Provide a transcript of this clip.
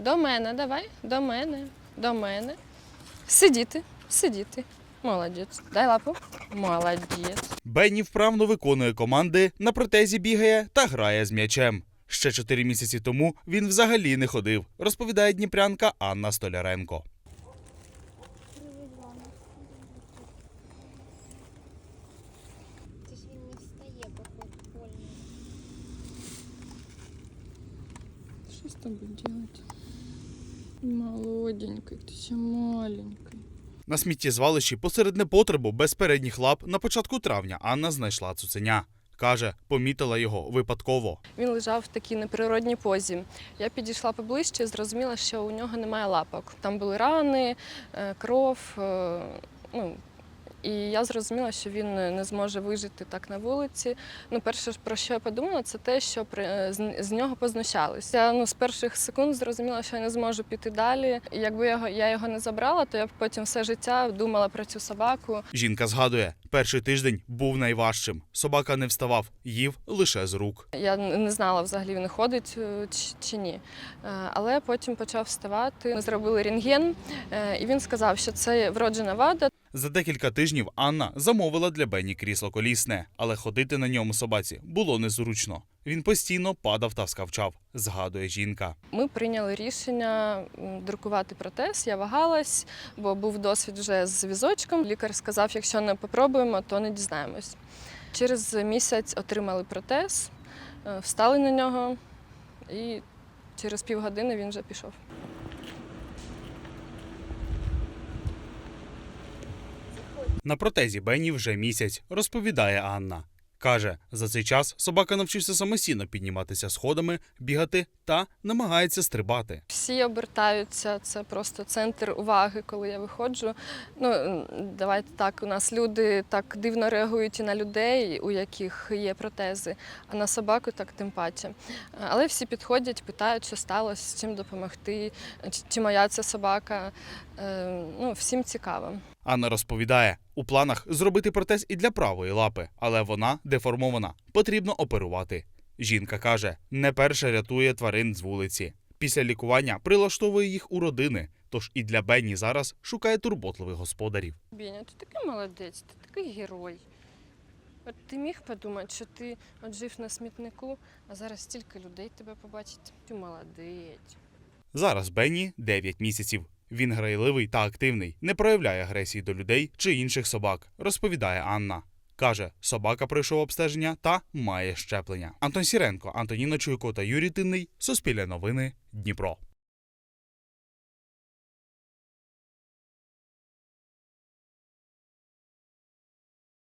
До мене, давай, до мене, до мене. Сидіти, сидіти. Молодець. Дай лапу. Молодець. Бенні вправно виконує команди, на протезі бігає та грає з м'ячем. Ще чотири місяці тому він взагалі не ходив, розповідає дніпрянка Анна Столяренко. Це ж він не встає, походу, больно. Що з тобою робити? Молоденький, ти ще маленький. На сміттєзвалищі посеред непотребу без передніх лап на початку травня Анна знайшла цуценя. Каже, помітила його випадково. Він лежав в такій неприродній позі. Я підійшла поближче і зрозуміла, що у нього немає лапок. Там були рани, е, кров. е, Ну, і я зрозуміла, що він не зможе вижити так на вулиці. Ну, перше, про що я подумала, це те, що при- е, з, з нього познущалися. Я ну, з перших секунд зрозуміла, що я не зможу піти далі. І якби я його, я його не забрала, то я б потім все життя думала про цю собаку. Жінка згадує, перший тиждень був найважчим. Собака не вставав, їв лише з рук. Я не знала взагалі, він ходить е, чи, ні. Е, Але потім почав вставати. Ми зробили рентген, е, і він сказав, що це вроджена вада. За декілька тижнів Анна замовила для Бенні крісло колісне, але ходити на ньому собаці було незручно. Він постійно падав та скавчав, згадує жінка. Ми прийняли рішення друкувати протез. Я вагалась, бо був досвід вже з візочком. Лікар сказав, якщо не попробуємо, то не дізнаємось. Через місяць отримали протез, е, встали на нього, і через півгодини він вже пішов. На протезі Бенні вже місяць, розповідає Анна. Каже, за цей час собака навчився самостійно підніматися сходами, бігати та намагається стрибати. Всі обертаються, це просто центр уваги, коли я виходжу. Ну, давайте так, у нас люди так дивно реагують і на людей, у яких є протези, а на собаку так тим паче. Але всі підходять, питають, що сталося, чим допомогти, чи, моя це собака. Е, Ну, всім цікаво. Анна розповідає, у планах зробити протез і для правої лапи, але вона деформована. Потрібно оперувати. Жінка каже, не перше рятує тварин з вулиці. Після лікування прилаштовує їх у родини. Тож і для Бенні зараз шукає турботливих господарів. Біня, ти такий молодець, ти такий герой. От ти міг подумати, що ти от жив на смітнику, а зараз стільки людей тебе побачить. Ти молодець. Зараз Бенні 9 місяців. Він грайливий та активний, не проявляє агресії до людей чи інших собак, розповідає Анна. Каже, собака пройшов обстеження та має щеплення. Антон Сіренко, Антоніна Чуйко та Юрій Тинний. Суспільне новини. Дніпро.